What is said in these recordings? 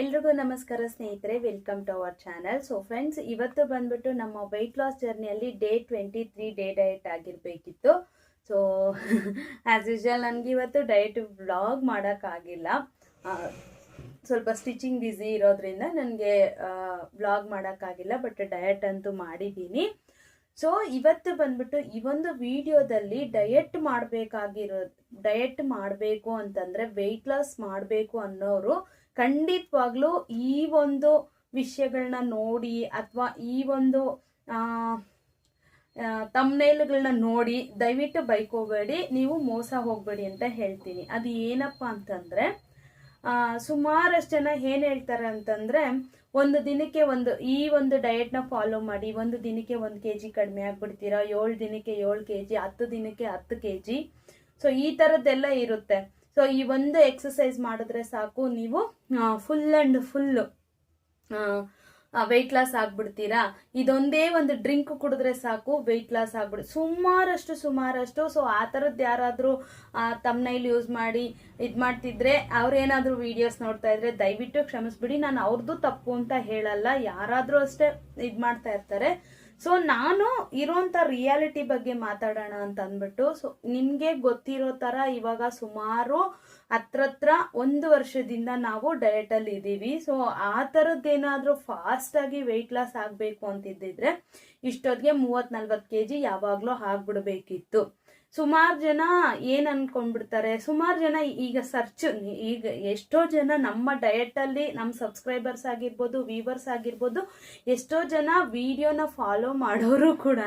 ಎಲ್ರಿಗೂ ನಮಸ್ಕಾರ ಸ್ನೇಹಿತರೆ welcome to our channel so friends ಇವತ್ತು ಬಂದ್ಬಿಟ್ಟು ನಮ್ಮ weight loss ಜರ್ನಿಯಲ್ಲಿ day twenty three day diet ಆಗಿರಬೇಕಿತ್ತು. So as usual ನನಗೆ ಇವತ್ತು ಡಯಟ್ ವ್ಲಾಗ್ ಮಾಡೋಕ್ಕಾಗಿಲ್ಲ ಸ್ವಲ್ಪ ಸ್ಟಿಚಿಂಗ್ ಬ್ಯುಸಿ ಇರೋದ್ರಿಂದ ನನಗೆ ವ್ಲಾಗ್ ಮಾಡೋಕ್ಕಾಗಿಲ್ಲ ಬಟ್ ಡಯಟ್ ಅಂತೂ ಮಾಡಿದ್ದೀನಿ. ಸೊ ಇವತ್ತು ಬಂದ್ಬಿಟ್ಟು ಈ ಒಂದು ವಿಡಿಯೋದಲ್ಲಿ ಡಯಟ್ ಮಾಡಬೇಕಾಗಿರೋ ಡಯಟ್ ಮಾಡಬೇಕು ಅಂತಂದರೆ ವೆಯ್ಟ್ ಲಾಸ್ ಮಾಡಬೇಕು ಅನ್ನೋರು ಖಂಡಿತವಾಗ್ಲೂ ಈ ಒಂದು ವಿಷಯಗಳನ್ನ ನೋಡಿ ಅಥವಾ ಈ ಒಂದು ತಮ್ನೇಲ್ಗಳನ್ನ ನೋಡಿ ದಯವಿಟ್ಟು ಬೈಕೋಬೇಡಿ. ನೀವು ಮೋಸ ಹೋಗಬೇಡಿ ಅಂತ ಹೇಳ್ತೀನಿ. ಅದು ಏನಪ್ಪ ಅಂತಂದರೆ ಸುಮಾರಷ್ಟು ಜನ ಏನು ಹೇಳ್ತಾರೆ ಅಂತಂದರೆ, ಒಂದು ದಿನಕ್ಕೆ ಒಂದು, ಈ ಒಂದು ಡಯೆಟ್ನ ಫಾಲೋ ಮಾಡಿ, ಒಂದು ದಿನಕ್ಕೆ ಒಂದು ಕೆ ಜಿ ಕಡಿಮೆ ಆಗ್ಬಿಡ್ತೀರಾ, ಏಳು ದಿನಕ್ಕೆ ಏಳು ಕೆ ಜಿ ಹತ್ತು ದಿನಕ್ಕೆ ಹತ್ತು ಕೆ ಜಿ ಸೊ ಈ ಥರದ್ದೆಲ್ಲ ಇರುತ್ತೆ. ಸೊ ಈ ಒಂದು ಎಕ್ಸಸೈಸ್ ಮಾಡಿದ್ರೆ ಸಾಕು. ನೀವು full and full weight loss ಆಗ್ಬಿಡ್ತೀರಾ? ಇದೊಂದೇ ಒಂದು ಡ್ರಿಂಕ್ ಕುಡಿದ್ರೆ ಸಾಕು ವೆಯ್ಟ್ ಲಾಸ್ ಆಗ್ಬಿಡು, ಸುಮಾರಷ್ಟು ಸುಮಾರಷ್ಟು. ಸೊ ಆ ಥರದ್ದು ಯಾರಾದರೂ ತಮ್ಮನೈಲಿ ಯೂಸ್ ಮಾಡಿ, ಇದು ಮಾಡ್ತಿದ್ರೆ ಅವ್ರೇನಾದರೂ ವೀಡಿಯೋಸ್ ನೋಡ್ತಾ ಇದ್ರೆ ದಯವಿಟ್ಟು ಕ್ಷಮಿಸ್ಬಿಡಿ. ನಾನು ಅವ್ರದ್ದು ತಪ್ಪು ಅಂತ ಹೇಳಲ್ಲ. ಯಾರಾದರೂ ಅಷ್ಟೇ ಇದು ಮಾಡ್ತಾ ಇರ್ತಾರೆ. ಸೊ ನಾನು ಇರೋಂಥ ರಿಯಾಲಿಟಿ ಬಗ್ಗೆ ಮಾತಾಡೋಣ ಅಂತ ಅಂದ್ಬಿಟ್ಟು ಸೊ ನಿಮಗೆ ಗೊತ್ತಿರೋ ಥರ ಇವಾಗ ಸುಮಾರು ಹತ್ರತ್ರ ಒಂದು ವರ್ಷದಿಂದ ನಾವು ಡಯಟಲ್ಲಿ ಇದ್ದೀವಿ. ಸೊ ಆ ಥರದ್ದೇನಾದರೂ ಫಾಸ್ಟಾಗಿ ವೆಯ್ಟ್ ಲಾಸ್ ಆಗಬೇಕು ಅಂತಿದ್ದಿದ್ರೆ, ಇಷ್ಟೊತ್ತಿಗೆ ಮೂವತ್ತು ನಲ್ವತ್ತು ಕೆ ಜಿ ಯಾವಾಗಲೂ ಆಗ್ಬಿಡ್ಬೇಕಿತ್ತು. ಸುಮಾರು ಜನ ಏನು ಅನ್ಕೊಂಡ್ಬಿಡ್ತಾರೆ? ಸುಮಾರು ಜನ ಈಗ ಸರ್ಚ್ ಈಗ ಎಷ್ಟೋ ಜನ ನಮ್ಮ ಡಯಟಲ್ಲಿ ನಮ್ಮ ಸಬ್ಸ್ಕ್ರೈಬರ್ಸ್ ಆಗಿರ್ಬೋದು ವೀವರ್ಸ್ ಆಗಿರ್ಬೋದು, ಎಷ್ಟೋ ಜನ ವಿಡಿಯೋನ ಫಾಲೋ ಮಾಡೋರು ಕೂಡ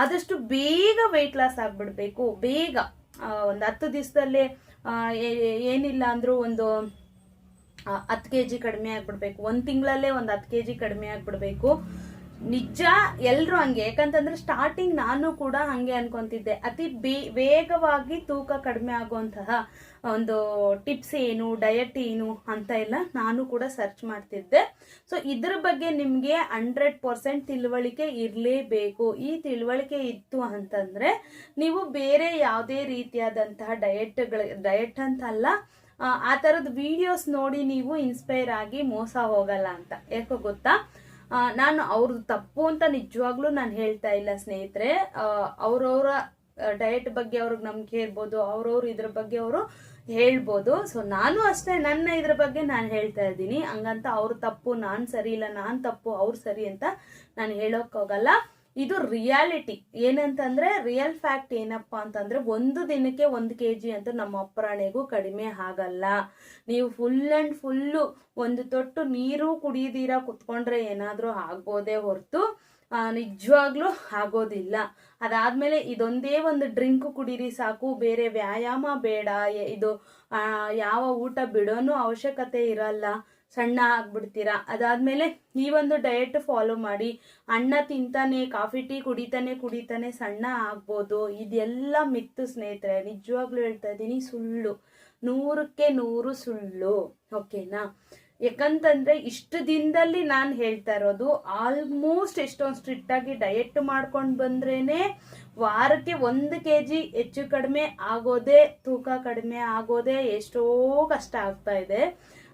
ಆದಷ್ಟು ಬೇಗ ವೆಯ್ಟ್ ಲಾಸ್ ಆಗಿಬಿಡ್ಬೇಕು. ಬೇಗ. ಒಂದು ಹತ್ತು ದಿವಸದಲ್ಲೇ ಏನಿಲ್ಲ ಅಂದರೂ ಒಂದು ಹತ್ತು ಕೆ ಜಿ ಕಡಿಮೆ ಆಗ್ಬಿಡ್ಬೇಕು. ಒಂದು ತಿಂಗಳಲ್ಲೇ ಒಂದು ಹತ್ತು ಕೆ ಜಿ ಕಡಿಮೆ ಆಗ್ಬಿಡ್ಬೇಕು. ನಿಜ ಎಲ್ಲರೂ ಹಂಗೆ. ಯಾಕಂತಂದ್ರೆ ಸ್ಟಾರ್ಟಿಂಗ್ ನಾನು ಕೂಡ ಹಂಗೆ ಅನ್ಕೊಂತಿದ್ದೆ. ಅತಿ ವೇಗವಾಗಿ ತೂಕ ಕಡಿಮೆ ಆಗುವಂತಹ ಒಂದು ಟಿಪ್ಸ್ ಏನು ಡಯಟ್ ಏನು ಅಂತ ಎಲ್ಲ ನಾನು ಕೂಡ ಸರ್ಚ್ ಮಾಡ್ತಿದ್ದೆ. ಸೊ ಇದ್ರ ಬಗ್ಗೆ ನಿಮಗೆ ಹಂಡ್ರೆಡ್ ಪರ್ಸೆಂಟ್ ತಿಳುವಳಿಕೆ ಇರಲೇಬೇಕು. ಈ ತಿಳುವಳಿಕೆ ಇತ್ತು ಅಂತಂದ್ರೆ ನೀವು ಬೇರೆ ಯಾವುದೇ ರೀತಿಯಾದಂತಹ ಡಯಟ್ಗಳ ಡಯಟ್ ಅಂತಲ್ಲ, ಆ ಥರದ ವಿಡಿಯೋಸ್ ನೋಡಿ ನೀವು ಇನ್ಸ್ಪೈರ್ ಆಗಿ ಮೋಸ ಹೋಗಲ್ಲ ಅಂತ. ಯಾಕೋ ಗೊತ್ತಾ? ನಾನು ಅವ್ರದ್ದು ತಪ್ಪು ಅಂತ ನಿಜವಾಗ್ಲೂ ನಾನು ಹೇಳ್ತಾ ಇಲ್ಲ ಸ್ನೇಹಿತರೆ. ಅವರವರ ಡಯಟ್ ಬಗ್ಗೆ ಅವ್ರಿಗೆ ನಂಬಿಕೆ ಇರ್ಬೋದು, ಅವ್ರವ್ರು ಇದ್ರ ಬಗ್ಗೆ ಅವರು ಹೇಳ್ಬೋದು. ಸೊ ನಾನು ಅಷ್ಟೇ ನನ್ನ ಇದ್ರ ಬಗ್ಗೆ ನಾನು ಹೇಳ್ತಾ ಇದ್ದೀನಿ. ಹಂಗಂತ ಅವ್ರ ತಪ್ಪು ನಾನು ಸರಿ ಇಲ್ಲ, ನಾನು ತಪ್ಪು ಅವ್ರು ಸರಿ ಅಂತ ನಾನು ಹೇಳೋಕ್ ಹೋಗಲ್ಲ ಇದು ರಿಯಾಲಿಟಿ. ಏನಂತಂದ್ರೆ ರಿಯಲ್ ಫ್ಯಾಕ್ಟ್ ಏನಪ್ಪ ಅಂತಂದ್ರೆ ಒಂದು ದಿನಕ್ಕೆ ಒಂದು ಕೆ ಜಿ ಅಂತೂ ನಮ್ಮ ಅಪ್ಪರಾಣೆಗೂ ಕಡಿಮೆ ಆಗಲ್ಲ. ನೀವು ಫುಲ್ ಆ್ಯಂಡ್ ಫುಲ್ಲು ಒಂದು ತೊಟ್ಟು ನೀರು ಕುಡಿಯದಿರ ಕುತ್ಕೊಂಡ್ರೆ ಏನಾದರೂ ಆಗ್ಬೋದೇ ಹೊರತು ನಿಜವಾಗ್ಲೂ ಆಗೋದಿಲ್ಲ. ಅದಾದ್ಮೇಲೆ ಇದೊಂದೇ ಒಂದು ಡ್ರಿಂಕ್ ಕುಡೀರಿ ಸಾಕು, ಬೇರೆ ವ್ಯಾಯಾಮ ಬೇಡ ಇದು ಯಾವ ಊಟ ಬಿಡೋನು ಅವಶ್ಯಕತೆ ಇರಲ್ಲ. ಸಣ್ಣ ಆಗ್ಬಿಡ್ತೀರಾ? ಅದಾದ್ಮೇಲೆ ಈ ಒಂದು ಡಯಟ್ ಫಾಲೋ ಮಾಡಿ ಅಣ್ಣ ತಿಂತಾನೆ ಕಾಫಿ ಟೀ ಕುಡಿತಾನೆ ಕುಡಿತಾನೆ ಸಣ್ಣ ಆಗ್ಬೋದು. ಇದೆಲ್ಲ ಮಿತ್ತು ಸ್ನೇಹಿತರೆ, ನಿಜವಾಗ್ಲೂ ಹೇಳ್ತಾ ಇದ್ದೀನಿ, ಸುಳ್ಳು. ನೂರಕ್ಕೆ ನೂರು ಸುಳ್ಳು ಓಕೆನಾ ಯಾಕಂತಂದ್ರೆ ಇಷ್ಟು ದಿನದಲ್ಲಿ ನಾನು ಹೇಳ್ತಾ ಇರೋದು ಆಲ್ಮೋಸ್ಟ್ ಎಷ್ಟೊಂದು ಸ್ಟ್ರಿಕ್ಟ್ ಆಗಿ ಡಯಟ್ ಮಾಡ್ಕೊಂಡು ಬಂದ್ರೇನೆ ವಾರಕ್ಕೆ ಒಂದು ಕೆ ಜಿ ಹೆಚ್ಚು ಕಡಿಮೆ ಆಗೋದೇ, ತೂಕ ಕಡಿಮೆ ಆಗೋದೇ ಎಷ್ಟೋ ಕಷ್ಟ ಆಗ್ತಾ ಇದೆ.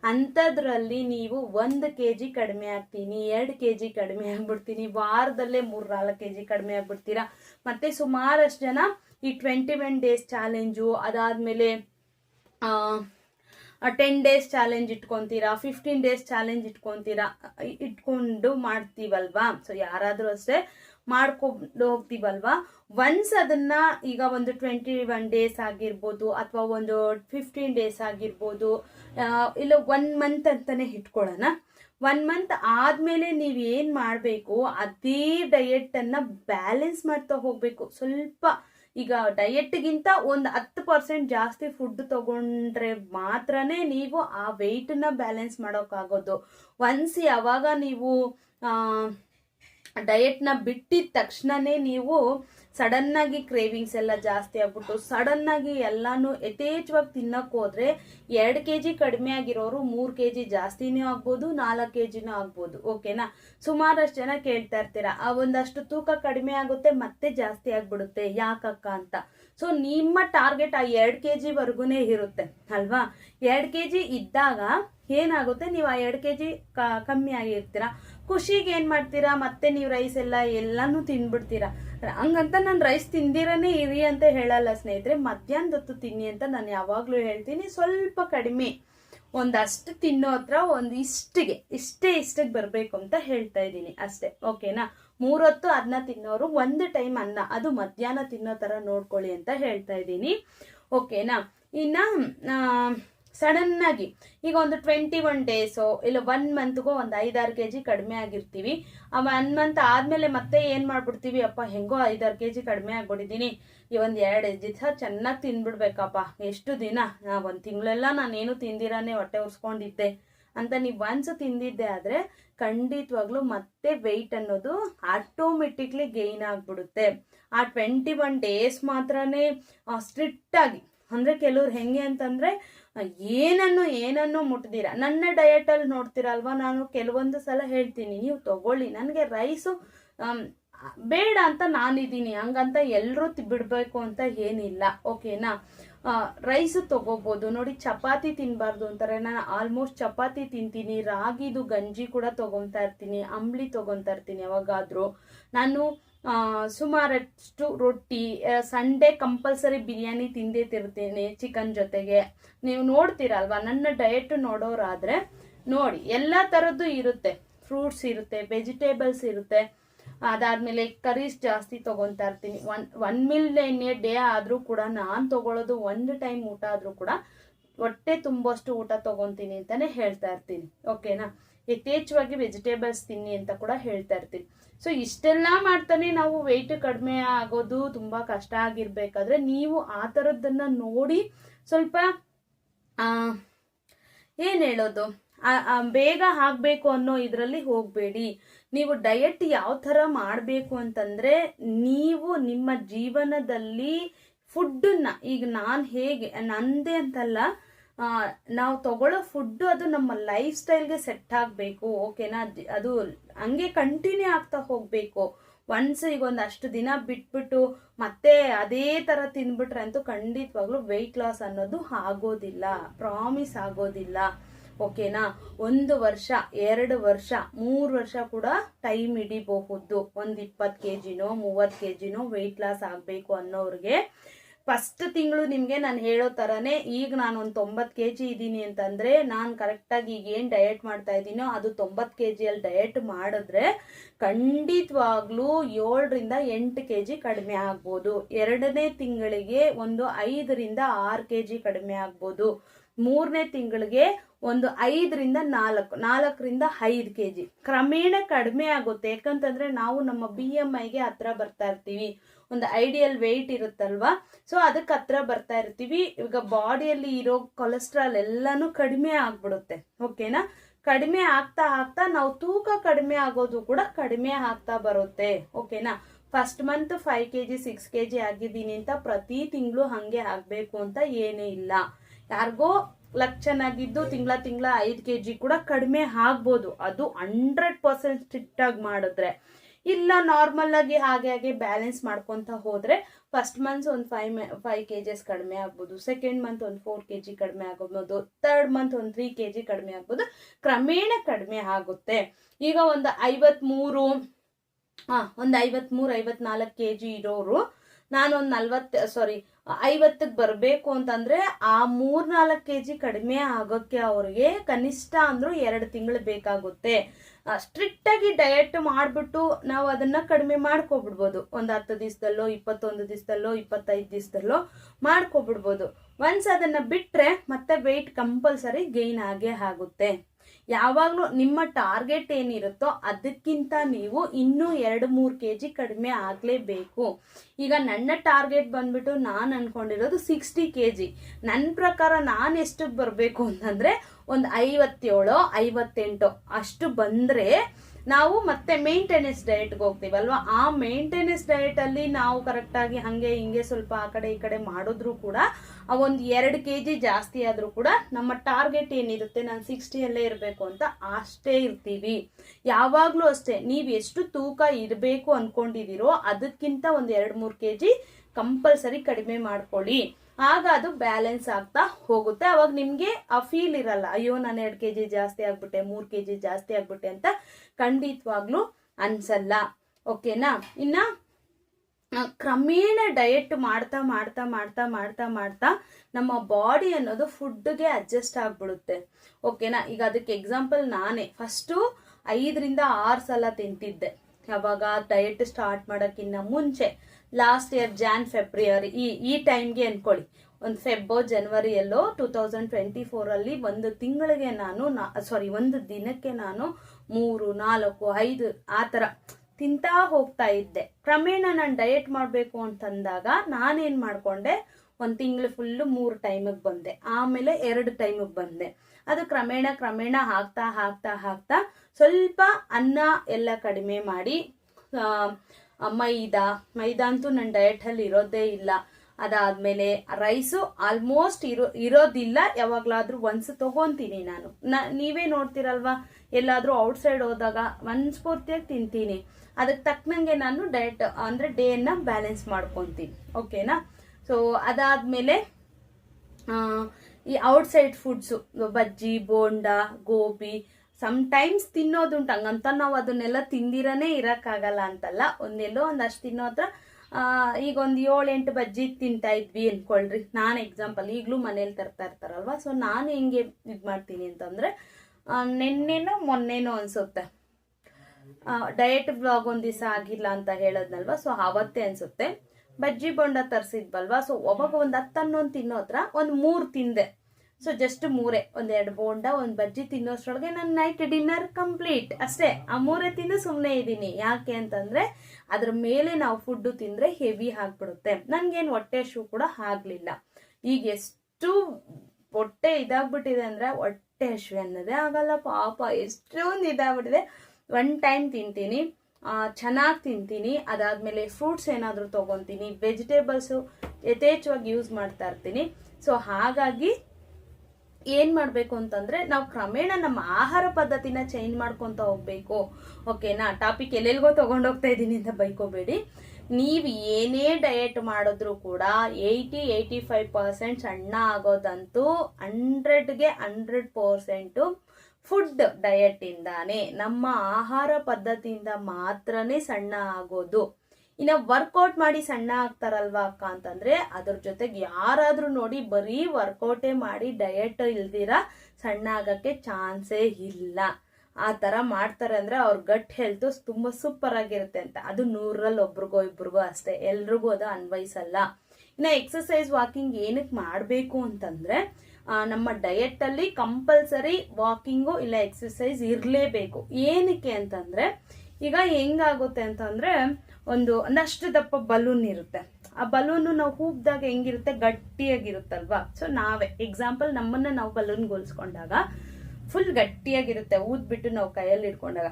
ಅಂಥದ್ರಲ್ಲಿ ನೀವು ಒಂದು ಕೆ ಜಿ ಕಡಿಮೆ ಆಗ್ತೀನಿ, ಎರಡು ಕೆ ಜಿ ಕಡಿಮೆ ಆಗ್ಬಿಡ್ತೀನಿ, ವಾರದಲ್ಲೇ ಮೂರು ನಾಲ್ಕು ಕೆ ಜಿ ಕಡಿಮೆ ಆಗ್ಬಿಡ್ತೀರಾ? ಮತ್ತೆ ಸುಮಾರಷ್ಟು ಜನ ಈ ಟ್ವೆಂಟಿ ಒನ್ ಡೇಸ್ ಚಾಲೆಂಜು ಅದಾದಮೇಲೆ ಟೆನ್ ಡೇಸ್ ಚಾಲೆಂಜ್ ಇಟ್ಕೊತೀರಾ ಫಿಫ್ಟೀನ್ ಡೇಸ್ ಚಾಲೆಂಜ್ ಇಟ್ಕೊತೀರಾ, ಇಟ್ಕೊಂಡು ಮಾಡ್ತೀವಲ್ವಾ? ಸೊ ಯಾರಾದರೂ ಅಷ್ಟೇ ಮಾಡ್ಕೊಂಡು ಹೋಗ್ತೀವಲ್ವಾ? ಒನ್ಸ್ ಅದನ್ನ ಈಗ ಒಂದು ಟ್ವೆಂಟಿ ಒನ್ ಡೇಸ್ ಆಗಿರ್ಬೋದು ಅಥವಾ ಒಂದು ಫಿಫ್ಟೀನ್ ಡೇಸ್ ಆಗಿರ್ಬೋದು ಇಲ್ಲ ಒನ್ ಮಂತ್ ಅಂತಾನೆ ಇಟ್ಕೊಳ್ಳೋಣ. ಒನ್ ಮಂತ್ ಆದಮೇಲೆ ನೀವು ಏನು ಮಾಡಬೇಕು, ಅದೇ ಡಯೆಟನ್ನು ಬ್ಯಾಲೆನ್ಸ್ ಮಾಡ್ತಾ ಹೋಗಬೇಕು. ಸ್ವಲ್ಪ ಈಗ ಡಯೆಟ್ಗಿಂತ ಒಂದು ಹತ್ತು ಪರ್ಸೆಂಟ್ ಜಾಸ್ತಿ ಫುಡ್ ತಗೊಂಡ್ರೆ ಮಾತ್ರನೇ ನೀವು ಆ ವೆಯ್ಟನ್ನ ಬ್ಯಾಲೆನ್ಸ್ ಮಾಡೋಕ್ಕಾಗೋದು. ಒನ್ಸ್ ಯಾವಾಗ ನೀವು ಡಯಟ್ನ ಬಿಟ್ಟಿದ ತಕ್ಷಣನೇ ನೀವು ಸಡನ್ನಾಗಿ ಕ್ರೇವಿಂಗ್ಸ್ ಎಲ್ಲ ಜಾಸ್ತಿ ಆಗ್ಬಿಟ್ಟು, ಸಡನ್ನಾಗಿ ಎಲ್ಲಾನು ಯಥೇಚ್ಛವಾಗಿ ತಿನ್ನಕ್ಕೆ ಹೋದ್ರೆ ಎರಡು ಕೆ ಜಿ ಕಡಿಮೆ ಆಗಿರೋರು ಮೂರು ಕೆ ಜಿ ಜಾಸ್ತಿನೂ ಆಗ್ಬೋದು, ನಾಲ್ಕು ಕೆ ಜಿನೂ ಆಗ್ಬೋದು, ಓಕೆನಾ? ಸುಮಾರಷ್ಟು ಜನ ಕೇಳ್ತಾ ಇರ್ತೀರಾ, ಆ ಒಂದಷ್ಟು ತೂಕ ಕಡಿಮೆ ಆಗುತ್ತೆ, ಮತ್ತೆ ಜಾಸ್ತಿ ಆಗ್ಬಿಡುತ್ತೆ, ಯಾಕಕ್ಕ ಅಂತ? ಸೊ ನಿಮ್ಮ ಟಾರ್ಗೆಟ್ ಆ ಎರಡು ಕೆ ಜಿವರೆಗೂ ಇರುತ್ತೆ, ಅಲ್ವಾ? ಎರಡು ಕೆ ಜಿ ಇದ್ದಾಗ ಏನಾಗುತ್ತೆ? ನೀವು ಆ ಎರಡು ಕೆ ಜಿ ಕಮ್ಮಿ ಆಗಿರ್ತೀರ. ಖುಷಿಗೆ ಏನು ಮಾಡ್ತೀರಾ? ಮತ್ತೆ ನೀವು ರೈಸ್ ಎಲ್ಲ ಎಲ್ಲಾನು ತಿಂದ್ಬಿಡ್ತೀರಾ ಹಂಗಂತ ನಾನು ರೈಸ್ ತಿಂದಿರನೇ ಇರಿ ಅಂತ ಹೇಳಲ್ಲ ಸ್ನೇಹಿತರೆ. ಮಧ್ಯಾಹ್ನದ ಹೊತ್ತು ತಿನ್ನಿ ಅಂತ ನಾನು ಯಾವಾಗಲೂ ಹೇಳ್ತೀನಿ. ಸ್ವಲ್ಪ ಕಡಿಮೆ. ಒಂದಷ್ಟು ತಿನ್ನೋ ಹತ್ರ ಒಂದು ಇಷ್ಟಿಗೆ ಇಷ್ಟೇ ಇಷ್ಟಕ್ಕೆ ಬರಬೇಕು ಅಂತ ಹೇಳ್ತಾ ಇದ್ದೀನಿ ಅಷ್ಟೇ. ಓಕೆನಾ ಮೂರೊತ್ತು ಅನ್ನ ತಿನ್ನೋರು ಒಂದು ಟೈಮ್ ಅನ್ನ, ಅದು ಮಧ್ಯಾಹ್ನ ತಿನ್ನೋ ಥರ ನೋಡ್ಕೊಳ್ಳಿ ಅಂತ ಹೇಳ್ತಾ ಇದ್ದೀನಿ. ಓಕೆನಾ ಇನ್ನು ಸಡನ್ ಆಗಿ, ಈಗ ಒಂದು ಟ್ವೆಂಟಿ ಒನ್ ಡೇಸೋ ಇಲ್ಲ ಒನ್ ಮಂತ್ಗೂ ಒಂದು ಐದಾರು ಕೆ ಜಿ ಕಡಿಮೆ ಆಗಿರ್ತೀವಿ. ಆ ಒನ್ ಮಂತ್ ಆದಮೇಲೆ ಮತ್ತೆ ಏನು ಮಾಡ್ಬಿಡ್ತೀವಿ? ಅಪ್ಪ, ಹೆಂಗೋ ಐದಾರು ಕೆ ಜಿ ಕಡಿಮೆ ಆಗ್ಬಿಟ್ಟಿದ್ದೀನಿ. ಈ ಒಂದು ಎರಡು ದಿವಸ ಚೆನ್ನಾಗಿ ತಿಂದ್ಬಿಡ್ಬೇಕಪ್ಪ ಎಷ್ಟು ದಿನ? ಒಂದು ತಿಂಗಳೆಲ್ಲ ನಾನೇನು ತಿಂದಿರಾನೇ ಹೊಟ್ಟೆ ಉರ್ಸ್ಕೊಂಡಿದ್ದೆ ಅಂತ ನೀವು ಒನ್ಸ್ ತಿಂದಿದ್ದೆ ಆದರೆ ಖಂಡಿತವಾಗ್ಲೂ ಮತ್ತೆ ವೆಯ್ಟ್ ಅನ್ನೋದು ಆಟೋಮೆಟಿಕ್ಲಿ ಗೇನ್ ಆಗಿಬಿಡುತ್ತೆ. ಆ ಟ್ವೆಂಟಿ ಒನ್ ಡೇಸ್ ಮಾತ್ರನೇ ಸ್ಟ್ರಿಕ್ಟ್ ಆಗಿ, ಅಂದರೆ ಕೆಲವ್ರು ಹೆಂಗೆ ಅಂತಂದರೆ, ಏನನ್ನು ಏನನ್ನು ಮುಟ್ದಿರ. ನನ್ನ ಡಯಟಲ್ಲಿ ನೋಡ್ತೀರಲ್ವಾ ನಾನು? ಕೆಲವೊಂದು ಸಲ ಹೇಳ್ತೀನಿ, ನೀವು ತಗೊಳ್ಳಿ, ನನಗೆ ರೈಸು ಬೇಡ ಅಂತ ನಾನಿದ್ದೀನಿ, ಹಂಗಂತ ಎಲ್ಲರೂ ಬಿಡಬೇಕು ಅಂತ ಏನಿಲ್ಲ. ಓಕೆನಾ ರೈಸು ತಗೋಬೋದು. ನೋಡಿ, ಚಪಾತಿ ತಿನ್ನಬಾರ್ದು ಅಂತಾರೆ. ನಾನು ಆಲ್ಮೋಸ್ಟ್ ಚಪಾತಿ ತಿಂತೀನಿ. ರಾಗಿದು ಗಂಜಿ ಕೂಡ ತೊಗೊತಾ ಇರ್ತೀನಿ. ಅಂಬ್ಲಿ ತೊಗೊತಾ ಇರ್ತೀನಿ ಯಾವಾಗಾದರೂ. ನಾನು ಸುಮಾರಷ್ಟು ರೊಟ್ಟಿ ಸಂಡೇ ಕಂಪಲ್ಸರಿ ಬಿರಿಯಾನಿ ತಿಂದೇ ತಿರ್ತೀನಿ ಚಿಕನ್ ಜೊತೆಗೆ. ನೀವು ನೋಡ್ತೀರಲ್ವಾ? ನನ್ನ ಡಯಟ್ ನೋಡೋರಾದರೆ ನೋಡಿ, ಎಲ್ಲ ಥರದ್ದು ಇರುತ್ತೆ. ಫ್ರೂಟ್ಸ್ ಇರುತ್ತೆ ವೆಜಿಟೇಬಲ್ಸ್ ಇರುತ್ತೆ. ಅದಾದಮೇಲೆ ಕರೀಸ್ ಜಾಸ್ತಿ ತೊಗೊತಾ ಇರ್ತೀನಿ. ಒನ್ ಒನ್ ಮಿಲ್ ಡೇ ಆದರೂ ಕೂಡ ನಾನು ತಗೊಳ್ಳೋದು ಒಂದು ಟೈಮ್ ಊಟ ಆದರೂ ಕೂಡ ಹೊಟ್ಟೆ ತುಂಬಷ್ಟು ಊಟ ತೊಗೊತೀನಿ ಅಂತಲೇ ಹೇಳ್ತಾ ಇರ್ತೀನಿ. ಓಕೆನಾ ಯಥೇಚ್ಛವಾಗಿ ವೆಜಿಟೇಬಲ್ಸ್ ತಿನ್ನಿ ಅಂತ ಕೂಡ ಹೇಳ್ತಾ ಇರ್ತೀನಿ. ಸೊ ಇಷ್ಟೆಲ್ಲ ಮಾಡ್ತಾನೆ ನಾವು ವೆಯ್ಟ್ ಕಡಿಮೆ ಆಗೋದು ತುಂಬ ಕಷ್ಟ ಆಗಿರ್ಬೇಕಾದ್ರೆ ನೀವು ಆ ಥರದ್ದನ್ನು ನೋಡಿ ಸ್ವಲ್ಪ ಏನು ಹೇಳೋದು? ಬೇಗ ಆಗಬೇಕು ಅನ್ನೋ ಇದರಲ್ಲಿ ಹೋಗಬೇಡಿ. ನೀವು ಡಯಟ್ ಯಾವ ಥರ ಮಾಡಬೇಕು ಅಂತಂದರೆ ನೀವು ನಿಮ್ಮ ಜೀವನದಲ್ಲಿ ಫುಡ್ಡನ್ನ ಈಗ ನಾನು ಹೇಗೆ, ನಂದೇ ಅಂತಲ್ಲ ನಾವು ತಗೊಳ್ಳೋ ಫುಡ್ಡು ಅದು ನಮ್ಮ ಲೈಫ್ ಸ್ಟೈಲ್ಗೆ ಸೆಟ್ ಆಗಬೇಕು ಓಕೆನಾ ಅದು ಹಂಗೆ ಕಂಟಿನ್ಯೂ ಆಗ್ತಾ ಹೋಗಬೇಕು. ಒನ್ಸ್ ಈಗ ಒಂದು ಅಷ್ಟು ದಿನ ಬಿಟ್ಬಿಟ್ಟು ಮತ್ತೆ ಅದೇ ಥರ ತಿನ್ಬಿಟ್ರೆ ಅಂತೂ ಖಂಡಿತವಾಗ್ಲೂ ವೆಯ್ಟ್ ಲಾಸ್ ಅನ್ನೋದು ಆಗೋದಿಲ್ಲ ಪ್ರಾಮಿಸ್ ಆಗೋದಿಲ್ಲ. ಓಕೆನಾ? ಒಂದು ವರ್ಷ, ಎರಡು ವರ್ಷ, ಮೂರು ವರ್ಷ ಕೂಡ ಟೈಮ್ ಹಿಡಿಬಹುದು. ಒಂದು ಇಪ್ಪತ್ತು ಕೆ ಜಿನೋ ಮೂವತ್ತು ಕೆ ಜಿನೋ ವೆಯ್ಟ್ ಲಾಸ್ ಆಗಬೇಕು ಅನ್ನೋರಿಗೆ. ಫಸ್ಟ್ ತಿಂಗಳು ನಿಮಗೆ ನಾನು ಹೇಳೋ ಥರನೇ ಈಗ ನಾನು ಒಂದು ತೊಂಬತ್ತು ಕೆ ಜಿ ಇದ್ದೀನಿ ಅಂತಂದರೆ ನಾನು ಕರೆಕ್ಟಾಗಿ ಈಗ ಏನು ಡಯಟ್ ಮಾಡ್ತಾ ಇದ್ದೀನೋ ಅದು ತೊಂಬತ್ತು ಕೆ ಜಿಯಲ್ಲಿ ಡಯಟ್ ಮಾಡಿದ್ರೆ ಖಂಡಿತವಾಗ್ಲೂ ಏಳರಿಂದ ಎಂಟು ಕೆ ಜಿ ಕಡಿಮೆ ಆಗ್ಬೋದು. ಎರಡನೇ ತಿಂಗಳಿಗೆ ಒಂದು ಐದರಿಂದ ಆರು ಕೆ ಜಿ ಕಡಿಮೆ ಆಗ್ಬೋದು. ಮೂರನೇ ತಿಂಗಳಿಗೆ ಒಂದು ಐದರಿಂದ ನಾಲ್ಕು, ನಾಲ್ಕರಿಂದ ಐದು ಕೆ ಜಿ ಕ್ರಮೇಣ ಕಡಿಮೆ ಆಗುತ್ತೆ. ಯಾಕಂತಂದ್ರೆ ನಾವು ನಮ್ಮ ಬಿ ಎಂ ಐಗೆ ಹತ್ರ ಬರ್ತಾ ಇರ್ತೀವಿ. ಒಂದು ಐಡಿಯಲ್ ವೆಯ್ಟ್ ಇರುತ್ತಲ್ವಾ? ಸೊ ಅದಕ್ಕೆ ಹತ್ರ ಬರ್ತಾ ಇರ್ತೀವಿ. ಈಗ ಬಾಡಿಯಲ್ಲಿ ಇರೋ ಕೊಲೆಸ್ಟ್ರಾಲ್ ಎಲ್ಲಾನು ಕಡಿಮೆ ಆಗ್ಬಿಡುತ್ತೆ. ಓಕೆನಾ? ಕಡಿಮೆ ಆಗ್ತಾ ಆಗ್ತಾ ನಾವು ತೂಕ ಕಡಿಮೆ ಆಗೋದು ಕೂಡ ಕಡಿಮೆ ಆಗ್ತಾ ಬರುತ್ತೆ. ಓಕೆನಾ? First month five K G six K G ಆಗಿದ್ದೀನಿ ಅಂತ ಪ್ರತಿ ತಿಂಗಳು ಹಾಗೆ ಆಗಬೇಕು ಅಂತ ಏನೇ ಇಲ್ಲ. ಯಾರಿಗೋ ಲಕ್ ಚೆನ್ನಾಗಿದ್ದು ತಿಂಗಳ ತಿಂಗಳ ಐದು ಕೆ ಜಿ ಕೂಡ ಕಡಿಮೆ ಆಗ್ಬೋದು. ಅದು ಹಂಡ್ರೆಡ್ ಪರ್ಸೆಂಟ್ ಸ್ಟ್ರಿಕ್ಟ್ ಆಗಿ ಮಾಡಿದ್ರೆ. ಇಲ್ಲ ನಾರ್ಮಲ್ ಆಗಿ ಹಾಗೆ ಹಾಗೆ ಬ್ಯಾಲೆನ್ಸ್ ಮಾಡ್ಕೊತ ಹೋದ್ರೆ ಫಸ್ಟ್ ಮಂತ್ ಒಂದು ಫೈವ್ ಫೈವ್ ಕೆ ಜಿಸ್ ಕಡಿಮೆ ಆಗ್ಬೋದು. ಸೆಕೆಂಡ್ ಮಂತ್ ಒಂದು ಫೋರ್ ಕೆ ಜಿ ಕಡಿಮೆ ಆಗ್ಬೋದು. ತರ್ಡ್ ಮಂತ್ ಒಂದು ತ್ರೀ ಕೆ ಜಿ ಕಡಿಮೆ ಆಗ್ಬೋದು. ಕ್ರಮೇಣ ಕಡಿಮೆ ಆಗುತ್ತೆ. ಈಗ ಒಂದು ಐವತ್ಮೂರು ಹಾಂ ಒಂದು ಐವತ್ಮೂರು, ಐವತ್ನಾಲ್ಕು ಕೆ ಜಿ ಇರೋರು ನಾನು ಒಂದು ನಲ್ವತ್ತು ಸಾರಿ ಐವತ್ತಕ್ಕೆ ಬರಬೇಕು ಅಂತಂದರೆ ಆ ಮೂರ್ನಾಲ್ಕು ಕೆ ಜಿ ಕಡಿಮೆ ಆಗೋಕ್ಕೆ ಅವ್ರಿಗೆ ಕನಿಷ್ಠ ಅಂದರೂ ಎರಡು ತಿಂಗಳು ಬೇಕಾಗುತ್ತೆ. ಸ್ಟ್ರಿಕ್ಟಾಗಿ ಡಯಟ್ ಮಾಡಿಬಿಟ್ಟು ನಾವು ಅದನ್ನು ಕಡಿಮೆ ಮಾಡ್ಕೊಬಿಡ್ಬೋದು. ಒಂದು ಹತ್ತು ದಿವಸದಲ್ಲೋ, ಇಪ್ಪತ್ತೊಂದು ದಿವಸದಲ್ಲೋ, ಇಪ್ಪತ್ತೈದು ದಿವಸದಲ್ಲೋ ಮಾಡ್ಕೊಬಿಡ್ಬೋದು. ಒನ್ಸ್ ಅದನ್ನು ಬಿಟ್ಟರೆ ಮತ್ತೆ ವೆಯ್ಟ್ ಕಂಪಲ್ಸರಿ ಗೈನ್ ಆಗೇ ಆಗುತ್ತೆ. ಯಾವಾಗಲೂ ನಿಮ್ಮ ಟಾರ್ಗೆಟ್ ಏನಿರುತ್ತೋ ಅದಕ್ಕಿಂತ ನೀವು ಇನ್ನೂ ಎರಡು ಮೂರು ಕೆ ಜಿ ಕಡಿಮೆ ಆಗಲೇಬೇಕು. ಈಗ ನನ್ನ ಟಾರ್ಗೆಟ್ ಬಂದ್ಬಿಟ್ಟು ನಾನು ಅನ್ಕೊಂಡಿರೋದು ಸಿಕ್ಸ್ಟಿ ಕೆ ಜಿ ನನ್ನ ಪ್ರಕಾರ ನಾನು ಎಷ್ಟು ಬರಬೇಕು ಅಂತಂದರೆ ಒಂದು ಐವತ್ತೇಳು, ಐವತ್ತೆಂಟು ಅಷ್ಟು ಬಂದರೆ ನಾವು ಮತ್ತೆ ಮೇಂಟೆನೆನ್ಸ್ ಡಯಟ್ಗೆ ಹೋಗ್ತೀವಲ್ವಾ? ಆ ಮೇಂಟೆನೆನ್ಸ್ ಡಯಟಲ್ಲಿ ನಾವು ಕರೆಕ್ಟಾಗಿ ಹಾಗೆ ಹಿಂಗೆ ಸ್ವಲ್ಪ ಆ ಕಡೆ ಈ ಕಡೆ ಮಾಡಿದ್ರು ಕೂಡ ಒಂದು ಎರಡು ಕೆ ಜಿ ಜಾಸ್ತಿ ಆದರೂ ಕೂಡ ನಮ್ಮ ಟಾರ್ಗೆಟ್ ಏನಿರುತ್ತೆ? ನಾನು ಸಿಕ್ಸ್ಟಿಯಲ್ಲೇ ಇರಬೇಕು ಅಂತ ಅಷ್ಟೇ ಇರ್ತೀವಿ. ಯಾವಾಗಲೂ ಅಷ್ಟೇ ನೀವು ಎಷ್ಟು ತೂಕ ಇರಬೇಕು ಅಂದ್ಕೊಂಡಿದ್ದೀರೋ ಅದಕ್ಕಿಂತ ಒಂದು ಎರಡು ಮೂರು ಕೆ ಜಿ ಕಂಪಲ್ಸರಿ ಕಡಿಮೆ ಮಾಡ್ಕೊಳ್ಳಿ. ಆಗ ಅದು ಬ್ಯಾಲೆನ್ಸ್ ಆಗ್ತಾ ಹೋಗುತ್ತೆ. ಅವಾಗ ನಿಮಗೆ ಆ ಫೀಲ್ ಇರಲ್ಲ ಅಯ್ಯೋ ನಾನು ಎರಡು ಕೆ ಜಿ ಜಾಸ್ತಿ ಆಗ್ಬಿಟ್ಟೆ ಮೂರು ಕೆ ಜಿ ಜಾಸ್ತಿ ಆಗ್ಬಿಟ್ಟೆ ಅಂತ ಖಂಡಿತವಾಗ್ಲೂ ಅನ್ಸಲ್ಲ. ಓಕೆನಾ? ಇನ್ನ ಆ, ಕ್ರಮೇಣ ಡಯಟ್ ಮಾಡ್ತಾ ಮಾಡ್ತಾ ಮಾಡ್ತಾ ಮಾಡ್ತಾ ಮಾಡ್ತಾ ನಮ್ಮ ಬಾಡಿ ಅನ್ನೋದು ಫುಡ್ಗೆ ಅಡ್ಜಸ್ಟ್ ಆಗ್ಬಿಡುತ್ತೆ. ಓಕೆನಾ ಈಗ ಅದಕ್ಕೆ ಎಕ್ಸಾಂಪಲ್ ನಾನೇ. ಫಸ್ಟು ಐದರಿಂದ ಆರು ಸಲ ತಿಂತಿದ್ದೆ. ಯಾವಾಗ ಡಯಟ್ ಸ್ಟಾರ್ಟ್ ಮಾಡೋಕ್ಕಿಂತ ಮುಂಚೆ. ಲಾಸ್ಟ್ ಇಯರ್ ಜಾನ್ ಫೆಬ್ರವರಿ ಈ ಈ ಟೈಮ್ಗೆ ಅನ್ಕೊಳ್ಳಿ. ಒಂದು ಫೆಬ್ಬೋ ಜನವರಿಯಲ್ಲೋ ಟೂ ತೌಸಂಡ್ ಟ್ವೆಂಟಿ ಫೋರಲ್ಲಿ ಒಂದು ತಿಂಗಳಿಗೆ ನಾನು ಸಾರಿ ಒಂದು ದಿನಕ್ಕೆ ನಾನು ಮೂರು, ನಾಲ್ಕು, ಐದು, ಆ ಥರ. ತಿಂತಾ ಹೋಗ್ತಾ ಇದ್ದೆ. ಕ್ರಮೇಣ ನಾನು ಡಯಟ್ ಮಾಡಬೇಕು ಅಂತಂದಾಗ ನಾನೇನು ಮಾಡಿಕೊಂಡೆ? ಒಂದು ತಿಂಗಳು ಫುಲ್ಲು ಮೂರು ಟೈಮಿಗೆ ಬಂದೆ. ಆಮೇಲೆ ಎರಡು ಟೈಮಿಗೆ ಬಂದೆ. ಅದು ಕ್ರಮೇಣ ಕ್ರಮೇಣ ಹಾಕ್ತಾ ಹಾಕ್ತಾ ಹಾಕ್ತಾ ಸ್ವಲ್ಪ ಅನ್ನ ಎಲ್ಲ ಕಡಿಮೆ ಮಾಡಿ ಮೈದಾ. ಮೈದಾ ಅಂತೂ ನನ್ನ ಡಯೆಟಲ್ಲಿ ಇರೋದೇ ಇಲ್ಲ. ಅದಾದ್ಮೇಲೆ ರೈಸು ಆಲ್ಮೋಸ್ಟ್ ಇರೋ, ಇರೋದಿಲ್ಲ. ಯಾವಾಗಲಾದರೂ ಒನ್ಸ್ ತಗೊಂತೀನಿ ನಾನು. ನ, ನೀವೇ ನೋಡ್ತೀರಲ್ವಾ? ಎಲ್ಲಾದ್ರೂ ಔಟ್ಸೈಡ್ ಹೋದಾಗ ಮನ್ಸ್ಫೂರ್ತಿಯಾಗಿ ತಿಂತೀನಿ. ಅದಕ್ಕೆ ತಕ್ಕನಂಗೆ ನಾನು ಡಯಟ್ ಅಂದ್ರೆ ಡೇನ ಬ್ಯಾಲೆನ್ಸ್ ಮಾಡ್ಕೊತೀನಿ. ಓಕೆನಾ ಸೊ ಅದಾದ್ಮೇಲೆ ಈ outside foods bajji bonda gobi times ತಿನ್ನೋದುಂಟು ಹಂಗಂತ ನಾವು ಅದನ್ನೆಲ್ಲ ತಿಂದಿರನೇ ಇರೋಕ್ಕಾಗಲ್ಲ ಅಂತಲ್ಲ. ಒಂದೆಲ್ಲೋ ಒಂದಷ್ಟು ತಿನ್ನೋದ್ರ ಆ, ಈಗ ಒಂದು ಏಳು ಎಂಟು ಬಜ್ಜಿ ತಿಂತಾ ಇದ್ವಿ ಅನ್ಕೊಳ್ರಿ. ನಾನು ಎಕ್ಸಾಂಪಲ್ ಈಗಲೂ ಮನೇಲಿ ತರ್ತಾ ಇರ್ತಾರಲ್ವ? ಸೊ ನಾನು ಹೆಂಗೆ ಇದು ಮಾಡ್ತೀನಿ ಅಂತಂದರೆ ನಿನ್ನೆನೋ ಮೊನ್ನೆನೋ ಅನಿಸುತ್ತೆ. ಡಯಟ್ ಬ್ಲಾಗ್ ಒಂದು ದಿವಸ ಆಗಿಲ್ಲ ಅಂತ ಹೇಳದ್ನಲ್ವಾ? ಸೊ ಅವತ್ತೇ ಅನ್ಸುತ್ತೆ. ಬಜ್ಜಿ ಬೊಂಡ ತರಿಸಿದ್ವಲ್ವಾ? ಸೊ ಒಬ್ಬೊಬ್ಬ ಒಂದು ಹತ್ತು ತಿನ್ನೋ ಹತ್ರ ಒಂದು ಮೂರು ತಿಂದೆ. ಸೊ ಜಸ್ಟ್ ಮೂರೇ. ಒಂದೆರಡು ಬೋಂಡ, ಒಂದು ಬಜ್ಜಿ ತಿನ್ನೋಷ್ಟೊಳಗೆ ನನ್ನ ನೈಟ್ ಡಿನ್ನರ್ ಕಂಪ್ಲೀಟ್ ಅಷ್ಟೇ. ಆ ಮೂರೇ ತಿಂದು ಸುಮ್ಮನೆ ಇದ್ದೀನಿ ಯಾಕೆ ಅಂತಂದರೆ, ಅದ್ರ ಮೇಲೆ ನಾವು ಫುಡ್ಡು ತಿಂದರೆ ಹೆವಿ ಆಗಿಬಿಡುತ್ತೆ. ನನಗೇನು ಹೊಟ್ಟೆ ಶೂ ಕೂಡ ಆಗಲಿಲ್ಲ. ಈಗ ಎಷ್ಟು ಹೊಟ್ಟೆ ಇದಾಗ್ಬಿಟ್ಟಿದೆ ಅಂದರೆ ಹೊಟ್ಟೆ ಹಶ್ವೆ ಅನ್ನೋದೇ ಆಗಲ್ಲ. ಪಾಪ ಎಷ್ಟೊಂದು ಇದಾಗ್ಬಿಟ್ಟಿದೆ. ಒನ್ ಟೈಮ್ ತಿಂತೀನಿ. ಚೆನ್ನಾಗಿ ತಿಂತೀನಿ. ಅದಾದಮೇಲೆ ಫ್ರೂಟ್ಸ್ ಏನಾದರೂ ತೊಗೊತೀನಿ. ವೆಜಿಟೇಬಲ್ಸು ಯಥೇಚ್ಛವಾಗಿ ಯೂಸ್ ಮಾಡ್ತಾ ಇರ್ತೀನಿ. ಸೊ ಹಾಗಾಗಿ ಏನು ಮಾಡಬೇಕು ಅಂತಂದ್ರೆ ನಾವು ಕ್ರಮೇಣ ನಮ್ಮ ಆಹಾರ ಪದ್ಧತಿನ ಚೇಂಜ್ ಮಾಡ್ಕೊಂತ ಹೋಗ್ಬೇಕು. ಓಕೆನಾ ಟಾಪಿಕ್ ಎಲ್ಲೆಲ್ಗೋ ತಗೊಂಡೋಗ್ತಾ ಇದ್ದೀನಿ ಅಂತ ಬೈಕೋಬೇಡಿ. ನೀವು ಏನೇ ಡಯೆಟ್ ಮಾಡಿದ್ರು ಕೂಡ ಏಯ್ಟಿ ಏಯ್ಟಿ ಫೈವ್ ಪರ್ಸೆಂಟ್ ಸಣ್ಣ ಆಗೋದಂತೂ ಹಂಡ್ರೆಡ್ಗೆ ಹಂಡ್ರೆಡ್ ಪರ್ಸೆಂಟು ಫುಡ್ ಡಯಟ್ ಇಂದಾನೆ. ನಮ್ಮ ಆಹಾರ ಪದ್ಧತಿಯಿಂದ ಮಾತ್ರನೇ ಸಣ್ಣ ಆಗೋದು. ಇನ್ನ ವರ್ಕೌಟ್ ಮಾಡಿ ಸಣ್ಣ ಆಗ್ತಾರಲ್ವಾ ಅಕ್ಕ ಅಂತಂದ್ರೆ ಅದ್ರ ಜೊತೆಗೆ ಯಾರಾದ್ರೂ ನೋಡಿ ಬರೀ ವರ್ಕೌಟೇ ಮಾಡಿ ಡಯಟ್ ಇಲ್ದಿರ ಸಣ್ಣ ಆಗಕ್ಕೆ ಚಾನ್ಸೇ ಇಲ್ಲ. ಆ ಥರ ಮಾಡ್ತಾರೆ ಅಂದ್ರೆ ಅವ್ರ ಗಟ್ ಹೆಲ್ತ್ ತುಂಬಾ ಸೂಪರ್ ಆಗಿರುತ್ತೆ ಅಂತ. ಅದು ನೂರಲ್ಲಿ ಒಬ್ರಿಗೋ ಇಬ್ರಿಗೋ ಅಷ್ಟೇ. ಎಲ್ರಿಗೂ ಅದು ಅನ್ವಯಿಸಲ್ಲ. ಇನ್ನು ಎಕ್ಸಸೈಸ್ ವಾಕಿಂಗ್ ಏನಕ್ಕೆ ಮಾಡಬೇಕು ಅಂತಂದ್ರೆ ನಮ್ಮ ಡಯಟ್ ಅಲ್ಲಿ ಕಂಪಲ್ಸರಿ ವಾಕಿಂಗು ಇಲ್ಲ ಎಕ್ಸಸೈಸ್ ಇರಲೇಬೇಕು. ಏನಕ್ಕೆ ಅಂತಂದ್ರೆ, ಈಗ ಹೆಂಗಾಗುತ್ತೆ ಅಂತಂದ್ರೆ, ಒಂದು, ಒಂದಷ್ಟು ದಪ್ಪ ಬಲೂನ್ ಇರುತ್ತೆ. ಆ ಬಲೂನು ನಾವು ಹೂಬ್ದಾಗ ಹೆಂಗಿರುತ್ತೆ? ಗಟ್ಟಿಯಾಗಿರುತ್ತಲ್ವಾ? ಸೊ ನಾವೇ. ಎಕ್ಸಾಂಪಲ್ ನಮ್ಮನ್ನ ನಾವು ಬಲೂನ್ ಗೋಲ್ಸ್ಕೊಂಡಾಗ ಫುಲ್ ಗಟ್ಟಿಯಾಗಿರುತ್ತೆ, ಊದ್ಬಿಟ್ಟು ನಾವು ಕೈಯಲ್ಲಿ ಇಟ್ಕೊಂಡಾಗ.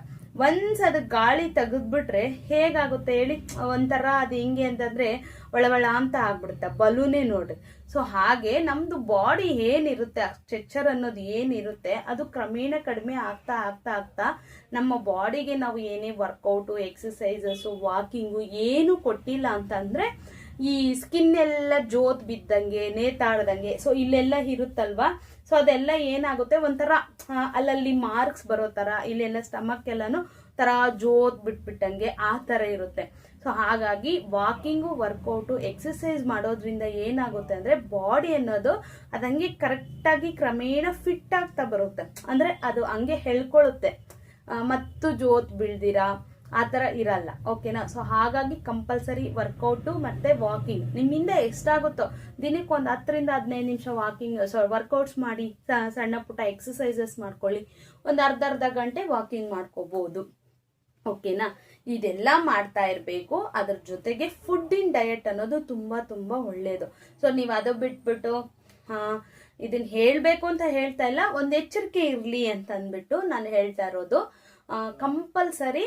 ಒನ್ಸ್ ಅದು ಗಾಳಿ ತೆಗೆದ್ಬಿಟ್ರೆ ಹೇಗಾಗುತ್ತೆ ಹೇಳಿ ಒಂಥರ ಅದು ಹೆಂಗೆ ಅಂತಂದ್ರೆ ಒಳವಳ ಅಂತ ಆಗ್ಬಿಡುತ್ತೆ ಬಲೂನೇ ನೋಡ್ರಿ. ಸೊ ಹಾಗೆ ನಮ್ದು ಬಾಡಿ ಏನಿರುತ್ತೆ ಸ್ಟ್ರೆಚರ್ ಅನ್ನೋದು ಏನಿರುತ್ತೆ, ಅದು ಕ್ರಮೇಣ ಕಡಿಮೆ ಆಗ್ತಾ ಆಗ್ತಾ ಆಗ್ತಾ ನಮ್ಮ ಬಾಡಿಗೆ ನಾವು ಏನೇ ವರ್ಕೌಟು ಎಕ್ಸಸೈಸಸ್ಸು ವಾಕಿಂಗು ಏನು ಕೊಟ್ಟಿಲ್ಲ ಅಂತಂದ್ರೆ ಈ ಸ್ಕಿನ್ ಎಲ್ಲ ಜೋತ್ ಬಿದ್ದಂಗೆ, ನೇತಾಡ್ದಂಗೆ ಸೊ ಇಲ್ಲೆಲ್ಲ ಇರುತ್ತಲ್ವಾ? ಸೊ ಅದೆಲ್ಲ ಏನಾಗುತ್ತೆ? ಒಂಥರ ಅಲ್ಲಲ್ಲಿ ಮಾರ್ಕ್ಸ್ ಬರೋ ತರ ಇಲ್ಲೆಲ್ಲ ಸ್ಟಮಕ್ ಎಲ್ಲಾನು ತರ ಜೋತ್ ಬಿಟ್ಬಿಟ್ಟಂಗೆ ಆ ಥರ ಇರುತ್ತೆ. ಸೊ ಹಾಗಾಗಿ ವಾಕಿಂಗು ವರ್ಕೌಟು ಎಕ್ಸಸೈಸ್ ಮಾಡೋದ್ರಿಂದ ಏನಾಗುತ್ತೆ ಅಂದ್ರೆ ಬಾಡಿ ಅನ್ನೋದು ಅದಂಗೆ ಕರೆಕ್ಟಾಗಿ ಕ್ರಮೇಣ ಫಿಟ್ ಆಗ್ತಾ ಬರುತ್ತೆ. ಅಂದ್ರೆ ಅದು ಹಂಗೆ ಹೇಳ್ಕೊಳ್ಳುತ್ತೆ ಮತ್ತು ಜೋತ್ ಬೀಳ್ದಿರಾ? ಆ ಥರ ಇರಲ್ಲ ಓಕೆನಾ ಸೊ ಹಾಗಾಗಿ ಕಂಪಲ್ಸರಿ ವರ್ಕೌಟು ಮತ್ತೆ ವಾಕಿಂಗ್ ನಿಮ್ಮಿಂದ ಎಷ್ಟಾಗುತ್ತೋ? ದಿನಕ್ಕೆ ಒಂದು ಹತ್ತರಿಂದ ಹದಿನೈದು ನಿಮಿಷ ವಾಕಿಂಗ್ ಸಾರಿ ವರ್ಕೌಟ್ಸ್ ಮಾಡಿ ಸಣ್ಣ ಪುಟ್ಟ ಎಕ್ಸಸೈಸಸ್ ಮಾಡ್ಕೊಳ್ಳಿ. ಒಂದು ಅರ್ಧ ಅರ್ಧ ಗಂಟೆ ವಾಕಿಂಗ್ ಮಾಡ್ಕೋಬಹುದು ಓಕೆನಾ ಇದೆಲ್ಲ ಮಾಡ್ತಾ ಇರಬೇಕು. ಅದ್ರ ಜೊತೆಗೆ ಫುಡ್ ಇನ್ ಡಯಟ್ ಅನ್ನೋದು ತುಂಬಾ ತುಂಬಾ ಒಳ್ಳೆಯದು ಸೊ ನೀವು ಅದು ಬಿಟ್ಬಿಟ್ಟು ಇದನ್ನ ಹೇಳಬೇಕು ಅಂತ ಹೇಳ್ತಾ ಇಲ್ಲ. ಒಂದು ಎಚ್ಚರಿಕೆ ಇರಲಿ ಅಂತ ಅಂದ್ಬಿಟ್ಟು ನಾನು ಹೇಳ್ತಾ ಇರೋದು. ಕಂಪಲ್ಸರಿ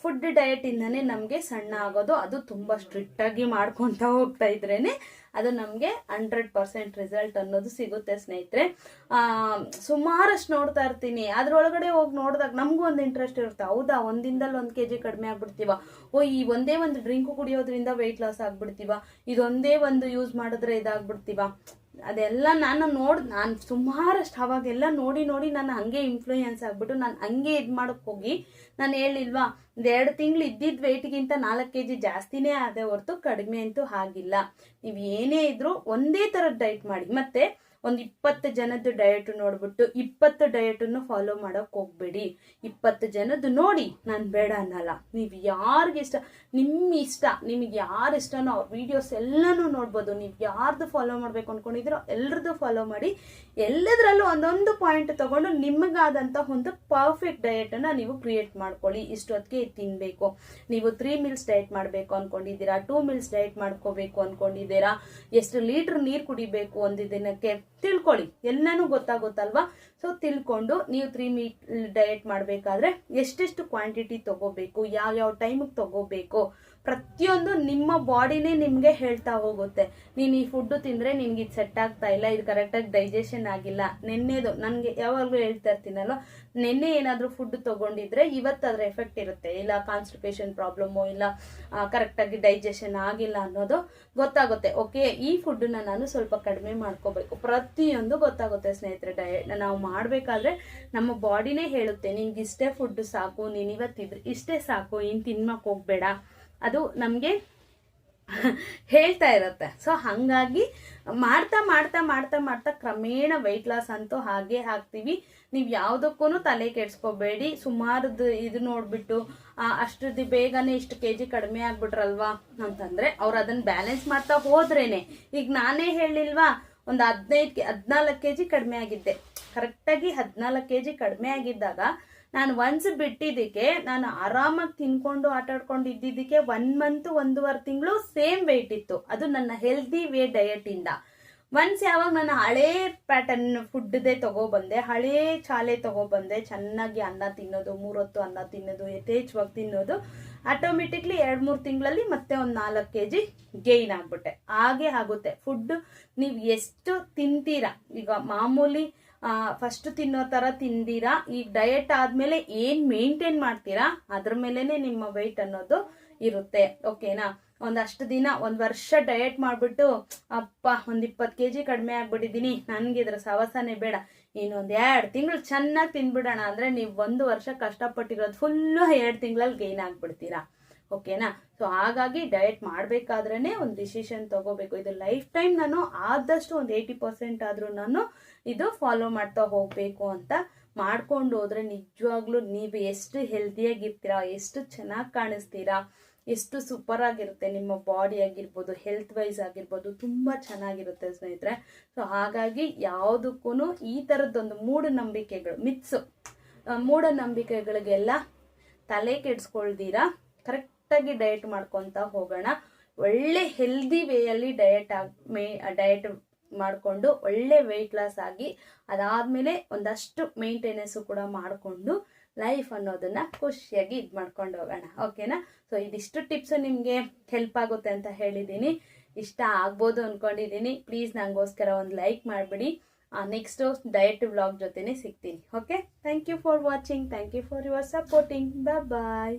ಫುಡ್ ಡಯಟಿಂದನೇ ನಮಗೆ ಸಣ್ಣ ಆಗೋದು. ಅದು ತುಂಬ ಸ್ಟ್ರಿಕ್ಟಾಗಿ ಮಾಡ್ಕೊತಾ ಹೋಗ್ತಾ ಇದ್ರೇನೆ ಅದು ನಮಗೆ ಹಂಡ್ರೆಡ್ ಪರ್ಸೆಂಟ್ ರಿಸಲ್ಟ್ ಅನ್ನೋದು ಸಿಗುತ್ತೆ ಸ್ನೇಹಿತರೆ. ಸುಮಾರಷ್ಟು ನೋಡ್ತಾ ಇರ್ತೀನಿ. ಅದ್ರೊಳಗಡೆ ಹೋಗಿ ನೋಡಿದಾಗ ನಮಗೂ ಒಂದು ಇಂಟ್ರೆಸ್ಟ್ ಇರುತ್ತೆ. ಹೌದಾ? ಒಂದಿಂದಲ್ಲಿ ಒಂದು ಕೆ ಜಿ ಕಡಿಮೆ ಆಗ್ಬಿಡ್ತೀವ. ಓ, ಈ ಒಂದೇ ಒಂದು ಡ್ರಿಂಕ್ ಕುಡಿಯೋದ್ರಿಂದ ವೆಯ್ಟ್ ಲಾಸ್ ಆಗ್ಬಿಡ್ತೀವ. ಇದೊಂದೇ ಒಂದು ಯೂಸ್ ಮಾಡಿದ್ರೆ ಇದಾಗ್ಬಿಡ್ತೀವ. ಅದೆಲ್ಲ ನಾನು ನೋಡಿ, ನಾನು ಸುಮಾರಷ್ಟು ಅವಾಗೆಲ್ಲ ನೋಡಿ ನೋಡಿ ನಾನು ಹಂಗೆ ಇನ್ಫ್ಲೂಯೆನ್ಸ್ ಆಗ್ಬಿಟ್ಟು ನಾನು ಹಂಗೆ ಇದು ಮಾಡೋಕ್ಕೆ ಹೋಗಿ ನಾನು ಹೇಳಿಲ್ವಾ? ಒಂದು ಎರಡು ತಿಂಗಳು ಇದ್ದಿದ್ದ ವೆಯ್ಟ್ಗಿಂತ ನಾಲ್ಕು ಕೆ ಜಿ ಜಾಸ್ತಿನೇ ಆದ ಹೊರತು ಕಡಿಮೆ ಅಂತೂ ಆಗಿಲ್ಲ. ನೀವು ಏನೇ ಇದ್ರೂ ಒಂದೇ ಥರದ ಡಯಟ್ ಮಾಡಿ. ಮತ್ತೆ ಒಂದು ಇಪ್ಪತ್ತು ಜನದ್ದು ಡಯಟ್ ನೋಡ್ಬಿಟ್ಟು ಇಪ್ಪತ್ತು ಡಯಟನ್ನು ಫಾಲೋ ಮಾಡೋಕೆ ಹೋಗ್ಬೇಡಿ. ಇಪ್ಪತ್ತು ಜನದ್ದು ನೋಡಿ, ನಾನು ಬೇಡ ಅನ್ನಲ್ಲ. ನೀವು ಯಾರಿಗೆ ಇಷ್ಟ ನಿಮ್ಮ ಇಷ್ಟ, ನಿಮಗೆ ಯಾರು ಇಷ್ಟನೋ ಅವ್ರ ವೀಡಿಯೋಸ್ ಎಲ್ಲನೂ ನೋಡ್ಬೋದು. ನೀವು ಯಾರ್ದು ಫಾಲೋ ಮಾಡಬೇಕು ಅಂದ್ಕೊಂಡಿದ್ದೀರೋ ಎಲ್ಲರದ್ದು ಫಾಲೋ ಮಾಡಿ. ಎಲ್ಲದರಲ್ಲೂ ಒಂದೊಂದು ಪಾಯಿಂಟ್ ತಗೊಂಡು ನಿಮಗಾದಂಥ ಒಂದು ಪರ್ಫೆಕ್ಟ್ ಡಯಟನ್ನು ನೀವು ಕ್ರಿಯೇಟ್ ಮಾಡ್ಕೊಳ್ಳಿ. ಇಷ್ಟೊತ್ತಿಗೆ ತಿನ್ನಬೇಕು ನೀವು ತ್ರೀ ಮಿಲ್ಸ್ ಡಯಟ್ ಮಾಡಬೇಕು ಅಂದ್ಕೊಂಡಿದ್ದೀರಾ ಟೂ ಮಿಲ್ಸ್ ಡಯಟ್ ಮಾಡ್ಕೋಬೇಕು ಅಂದ್ಕೊಂಡಿದ್ದೀರಾ ಎಷ್ಟು ಲೀಟ್ರ್ ನೀರು ಕುಡಿಬೇಕು ಒಂದು ದಿನಕ್ಕೆ ತಿಳ್ಕೊಳ್ಳಿ. ಎಲ್ಲನೂ ಗೊತ್ತಾಗುತ್ತಲ್ವಾ? ಸೊ ತಿಳ್ಕೊಂಡು ನೀವು ತ್ರೀ ಮೀಲ್ ಡಯಟ್ ಮಾಡಬೇಕಾದ್ರೆ ಎಷ್ಟೆಷ್ಟು ಕ್ವಾಂಟಿಟಿ ತಗೋಬೇಕು, ಯಾವ್ಯಾವ ಟೈಮಿಗೆ ತಗೋಬೇಕು ಪ್ರತಿಯೊಂದು ನಿಮ್ಮ ಬಾಡಿನೇ ನಿಮಗೆ ಹೇಳ್ತಾ ಹೋಗುತ್ತೆ. ನೀನು ಈ ಫುಡ್ಡು ತಿಂದರೆ ನಿಮ್ಗೆ ಇದು ಸೆಟ್ ಆಗ್ತಾ ಇಲ್ಲ, ಇದು ಕರೆಕ್ಟಾಗಿ ಡೈಜೆಷನ್ ಆಗಿಲ್ಲ. ನೆನ್ನೆದು, ನನಗೆ ಯಾವಾಗಲೂ ಹೇಳ್ತಾ ಇರ್ತೀನಲ್ವ? ನೆನ್ನೆ ಏನಾದರೂ ಫುಡ್ ತಗೊಂಡಿದ್ರೆ ಇವತ್ತು ಅದ್ರ ಎಫೆಕ್ಟ್ ಇರುತ್ತೆ. ಇಲ್ಲ ಕಾನ್ಸ್ಟಿಪೇಷನ್ ಪ್ರಾಬ್ಲಮ್ಮು ಇಲ್ಲ ಕರೆಕ್ಟಾಗಿ ಡೈಜೆಷನ್ ಆಗಿಲ್ಲ ಅನ್ನೋದು ಗೊತ್ತಾಗುತ್ತೆ. ಓಕೆ ಈ ಫುಡ್ಡನ್ನ ನಾನು ಸ್ವಲ್ಪ ಕಡಿಮೆ ಮಾಡ್ಕೋಬೇಕು. ಪ್ರತಿಯೊಂದು ಗೊತ್ತಾಗುತ್ತೆ ಸ್ನೇಹಿತರೆ ಡಯಟ್ ನಾವು ಮಾಡಬೇಕಾದ್ರೆ ನಮ್ಮ ಬಾಡಿನೇ ಹೇಳುತ್ತೆ ನಿನ್ಗೆ ಇಷ್ಟೇ ಫುಡ್ ಸಾಕು, ನೀನು ಇವತ್ತಿದ್ರೆ ಇಷ್ಟೇ ಸಾಕು ಇನ್ನು ತಿನ್ಮಕ್ ಹೋಗ್ಬೇಡ. ಅದು ನಮಗೆ ಹೇಳ್ತಾ ಇರುತ್ತೆ. ಸೊ ಹಾಗಾಗಿ ಮಾಡ್ತಾ ಮಾಡ್ತಾ ಮಾಡ್ತಾ ಮಾಡ್ತಾ ಕ್ರಮೇಣ ವೆಯ್ಟ್ ಲಾಸ್ ಅಂತೂ ಹಾಗೆ ಹಾಕ್ತೀವಿ. ನೀವು ಯಾವುದಕ್ಕೂ ತಲೆ ಕೆಡ್ಸ್ಕೋಬೇಡಿ. ಸುಮಾರದ್ದು ಇದು ನೋಡ್ಬಿಟ್ಟು ಅಷ್ಟು ಬೇಗನೆ ಇಷ್ಟು ಕೆ ಜಿ ಕಡಿಮೆ ಆಗ್ಬಿಟ್ರಲ್ವಾ ಅಂತಂದ್ರೆ ಅವ್ರು ಅದನ್ನ ಬ್ಯಾಲೆನ್ಸ್ ಮಾಡ್ತಾ ಹೋದ್ರೇನೆ. ಈಗ ನಾನೇ ಹೇಳಿಲ್ವಾ, ಒಂದು ಹದಿನೈದು ಹದಿನಾಲ್ಕು ಕೆ ಜಿ ಕಡಿಮೆ ಆಗಿದ್ದೆ. ಕರೆಕ್ಟಾಗಿ ಹದಿನಾಲ್ಕು ಕೆ ಜಿ ಕಡಿಮೆ ಆಗಿದ್ದಾಗ ನಾನು ಒನ್ಸ್ ಬಿಟ್ಟಿದ್ದಕ್ಕೆ, ನಾನು ಆರಾಮಾಗಿ ತಿನ್ಕೊಂಡು ಆಟ ಆಡ್ಕೊಂಡು ಇದ್ದಿದ್ದಕ್ಕೆ ಒನ್ ಮಂತ್ ಒಂದೂವರೆ ತಿಂಗಳು ಸೇಮ್ ವೆಯ್ಟ್ ಇತ್ತು. ಅದು ನನ್ನ ಹೆಲ್ದಿ ವೇ ಡಯಟ್ ಇಂದ. ಒನ್ಸ್ ಯಾವಾಗ ನಾನು ಹಳೇ ಪ್ಯಾಟರ್ನ್ ಫುಡ್ದೇ ತಗೊಬಂದೆ, ಹಳೇ ಚಾಲೆ ತಗೊಬಂದೆ, ಚೆನ್ನಾಗಿ ಅನ್ನ ತಿನ್ನೋದು ಮೂರೊತ್ತು ಅನ್ನ ತಿನ್ನೋದು, ಯಥೇಚ್ಛವಾಗಿ ತಿನ್ನೋದು ಆಟೋಮೆಟಿಕ್ಲಿ ಎರಡು ಮೂರು ತಿಂಗಳಲ್ಲಿ ಮತ್ತೆ ಒಂದು ನಾಲ್ಕು ಕೆ ಜಿ ಗೇಯ್ನ್ ಆಗ್ಬಿಟ್ಟೆ. ಹಾಗೆ ಆಗುತ್ತೆ. ಫುಡ್ ನೀವು ಎಷ್ಟು ತಿಂತೀರಾ? ಈಗ ಮಾಮೂಲಿ ಫಸ್ಟ್ ತಿನ್ನೋ ಥರ ತಿಂದಿರಾ? ಈಗ ಡಯಟ್ ಆದಮೇಲೆ ಏನು ಮೇಂಟೈನ್ ಮಾಡ್ತೀರಾ? ಅದ್ರ ಮೇಲೇ ನಿಮ್ಮ ವೆಯ್ಟ್ ಅನ್ನೋದು ಇರುತ್ತೆ. ಓಕೆನಾ ಒಂದಷ್ಟು ದಿನ, ಒಂದು ವರ್ಷ ಡಯಟ್ ಮಾಡಿಬಿಟ್ಟು, ಅಪ್ಪ, ಒಂದು ಇಪ್ಪತ್ತು ಕೆ ಜಿ ಕಡಿಮೆ ಆಗ್ಬಿಟ್ಟಿದ್ದೀನಿ ನನಗೆ ಇದ್ರ ಸವಸನೆ ಬೇಡ. ಇನ್ನೊಂದು ಎರಡು ತಿಂಗಳು ಚೆನ್ನಾಗಿ ತಿನ್ಬಿಡೋಣ. ಅಂದರೆ ನೀವು ಒಂದು ವರ್ಷ ಕಷ್ಟಪಟ್ಟಿರೋದು ಫುಲ್ಲು ಎರಡು ತಿಂಗಳಲ್ಲಿ ಗೈನ್ ಆಗಿಬಿಡ್ತೀರಾ? ಓಕೆನಾ ಸೊ ಹಾಗಾಗಿ ಡಯಟ್ ಮಾಡ್ಬೇಕಾದ್ರೇನೆ ಒಂದು ಡಿಸಿಷನ್ ತಗೋಬೇಕು. ಇದು ಲೈಫ್ ಟೈಮ್ ನಾನು ಆದಷ್ಟು ಒಂದು ಏಯ್ಟಿ ಪರ್ಸೆಂಟ್ ಆದರೂ ನಾನು ಇದು ಫಾಲೋ ಮಾಡ್ತಾ ಹೋಗಬೇಕು ಅಂತ ಮಾಡ್ಕೊಂಡು ಹೋದ್ರೆ ನಿಜವಾಗ್ಲೂ ನೀವು ಎಷ್ಟು ಹೆಲ್ದಿಯಾಗಿರ್ತೀರಾ ಎಷ್ಟು ಚೆನ್ನಾಗಿ ಕಾಣಿಸ್ತೀರಾ, ಎಷ್ಟು ಸೂಪರ್ ಆಗಿರುತ್ತೆ, ನಿಮ್ಮ ಬಾಡಿ ಆಗಿರ್ಬೋದು ಹೆಲ್ತ್ ವೈಸ್ ಆಗಿರ್ಬೋದು, ತುಂಬ ಚೆನ್ನಾಗಿರುತ್ತೆ ಸ್ನೇಹಿತರೆ. ಸೊ ಹಾಗಾಗಿ ಯಾವುದಕ್ಕೂ ಈ ಥರದ್ದೊಂದು ಮೂಢನಂಬಿಕೆಗಳು ಮಿತ್ಸು ಮೂಢನಂಬಿಕೆಗಳಿಗೆಲ್ಲ ತಲೆ ಕೆಡ್ಸ್ಕೊಳ್ದಿರಾ ಕರೆಕ್ಟಾಗಿ ಡಯಟ್ ಮಾಡ್ಕೊತ ಹೋಗೋಣ. ಒಳ್ಳೆ ಹೆಲ್ದಿ ವೇಯಲ್ಲಿ ಡಯಟ್ ಆಗಿ, ಮೇ ಡಯಟ್ ಮಾಡಿಕೊಂಡು ಒಳ್ಳೆ ವೆಯ್ಟ್ ಲಾಸ್ ಆಗಿ ಅದಾದಮೇಲೆ ಒಂದಷ್ಟು ಮೇಂಟೆನೆನ್ಸು ಕೂಡ ಮಾಡಿಕೊಂಡು ಲೈಫ್ ಅನ್ನೋದನ್ನ ಖುಷಿಯಾಗಿ ಇದು ಮಾಡ್ಕೊಂಡು ಹೋಗೋಣ. ಓಕೆನಾ ಸೊ ಇದಿಷ್ಟು ಟಿಪ್ಸು ನಿಮಗೆ ಹೆಲ್ಪ್ ಆಗುತ್ತೆ ಅಂತ ಹೇಳಿದ್ದೀನಿ ಇಷ್ಟ ಆಗ್ಬೋದು ಅಂದ್ಕೊಂಡಿದ್ದೀನಿ ಪ್ಲೀಸ್ ನನಗೋಸ್ಕರ ಒಂದು ಲೈಕ್ ಮಾಡಿಬಿಡಿ. ನೆಕ್ಸ್ಟು ಡಯಟ್ ವ್ಲಾಗ್ ಜೊತೆನೇ ಸಿಗ್ತೀನಿ. Okay thank you for watching thank you for your supporting bye